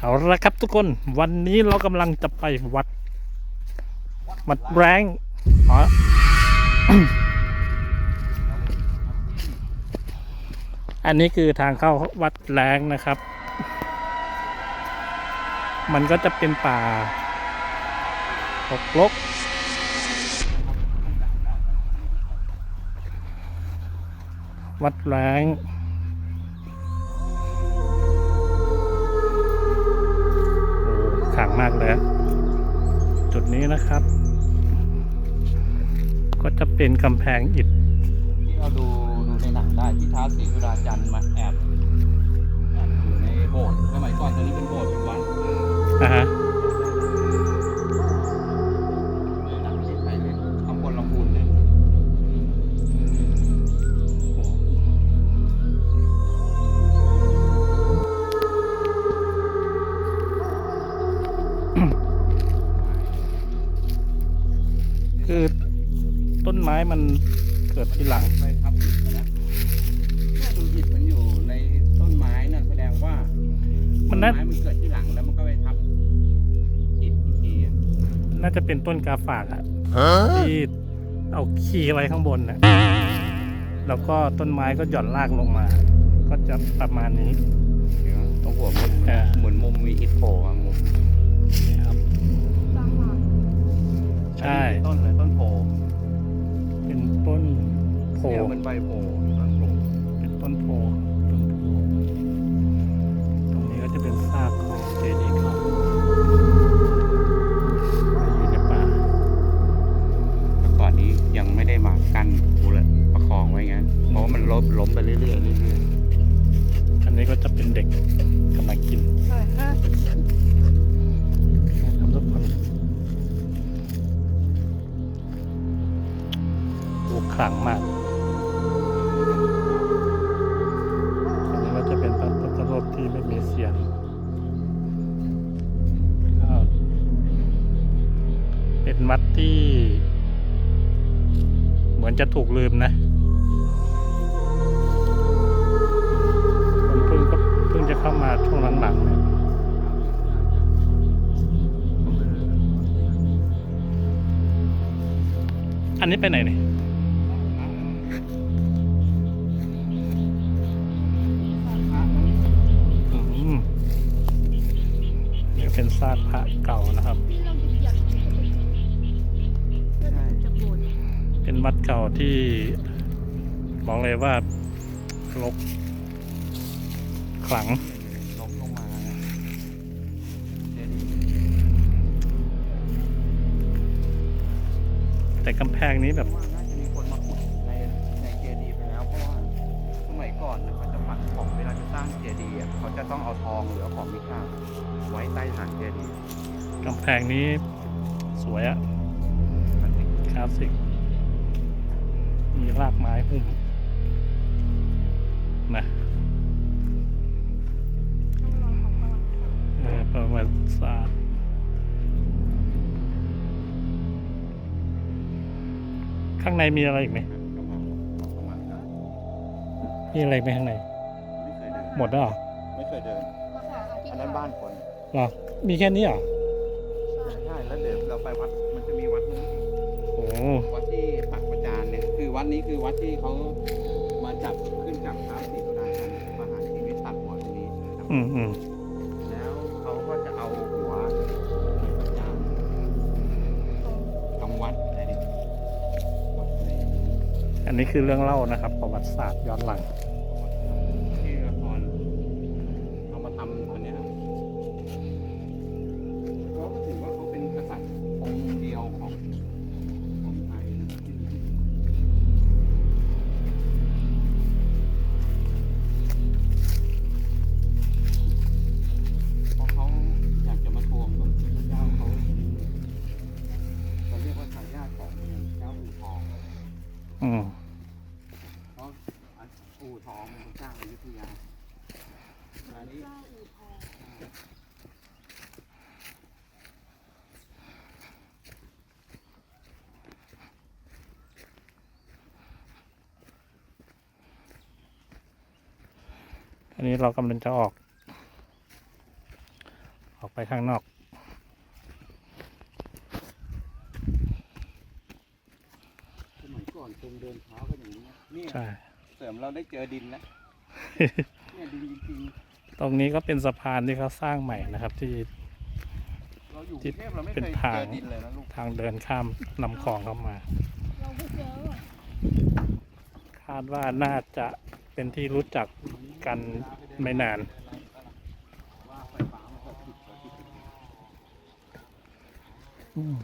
เอาละครับทุกคนวันนี้เรากำลังจะไปวัด วัดแรงอ๋ออันนี้คือทางเข้าวัดแรงนะครับ มันก็จะเป็นป่าหกลกวัดแรง ขลังมากเลยอะจุดนี้นะครับ ก็จะเป็นกำแพงอิฐที่เราดูดูในหนังได้ที่ท้าวศรีสุดาจันทร์มาแอบแอบอยู่ในโบสถ์สมัยก่อนตอนนี้เป็นโบสถ์เป็นวัดนะฮะ คือต้นไม้มันเกิดทีหลังไปทับอิฐนะเนี่ยดูอิฐมันอยู่ในต้นไม้นั่นแสดงว่ามัต้นนน่าไม้มันเกิดที่หลังแล้วมันก็ไปทับอิฐอีกทีอะน่าจะเป็นต้นกาฝากอะที่เอาขี้ไว้ข้างบนนะแล้วก็ต้นไม้ก็หย่อนรากลงมา ก็จะประมาณนี้ เดี๋ยวตรงหัวมุมอ่า เหมือนมุมมีอิฐโผล่มามุมนี่ครับ ใช่ต้นเลยต้นโพเป็นต้นโพเนี่ยเหมือนใบโพต้นโพเป็นต้นโพต้นโพตรงนี้ก็จะเป็นซากของเจดีย์เก่าอยู่ในป่าเมื่อก่อนนี้ยังไม่ได้มากั้นบูรประคองไว้งั้นเพราะว่ามันล้มล้มไปเรื่อยๆเรื่อยอันนี้ก็จะเป็นเด็กกำลังกินนะครับทุกคน ขลังมาก อันนี้ก็จะเป็นพระพุทธรูปที่ไม่มีเสียงเป็นวัดที่ เหมือนจะถูกลืมนะคนเพิ่งก็เพิ่งจะเข้ามาช่วงหลังๆเนี่ยอันนี้ไปไหนเนี่ย เป็นวัดเก่าที่บอกเลยว่ารกขลังๆล้มลงมาเจดีย์แต่กำแพงนี้แบบว่าน่าจะมีคนมาขุดในในเจดีย์ไปแล้วเพราะว่าสมัยก่อนนะเขาจะปักของเวลาจะสร้างเจดีย์อะเขาจะต้องเอาทองหรือเอาของมีค่าไว้ใต้ฐานเจดีย์กำแพงนี้สวยอะมันเป็นคลาสสิก มีรากไม้หุ้มนะเออประวัติศาสตร์ข้างในมีอะไรอีกไหมประมาณประมาณนั้นมีอะไรไหมข้างในไม่เคยเดินหมดแล้วเหรอไม่เคยเดิน อันนั้นบ้านคนเหรอ มีแค่นี้เหรอ ใช่ แล้วเดี๋ยวเราไปวัด มันจะมีวัดนู้นโอ้วัด วัดนี้คือวัดที่เขามาจับขึ้นจับเท้าสีสุดาจันทร์ประหารชีวิตตัดหัวตรงนี้นะครับอืมอืมแล้วเขาก็จะเอาหัวประจานทำวัดอะไรนี่วัดในอันนี้คือเรื่องเล่านะครับ ประวัติศาสตร์ย้อนหลัง อืมเพราะอู่ทองเป็นพระเจ้าอยุธยาอันนี้อันนี้เรากำลังจะออก ออกไปข้างนอก สมัยก่ อนคงเดินเท้ากันอย่างนี้นะเนี่ยใช่ เสริมเราได้เจอดินแล้วเนี่ยดินจริงตรงนี้ก็เป็นสะพานที่เขาสร้างใหม่นะครับ ที่ๆเราอยู่กรุงเทพเราไม่เป็นเคยทางเจอดินเลยนะลูกทางเดินข้ามลำคลองเข้ามา เราไปเจอว่ะคาดว่าน่าจะเป็นที่รู้จักกันไม่นาน ว่าไฟฟ้ามันก็ติดก็ติดอืม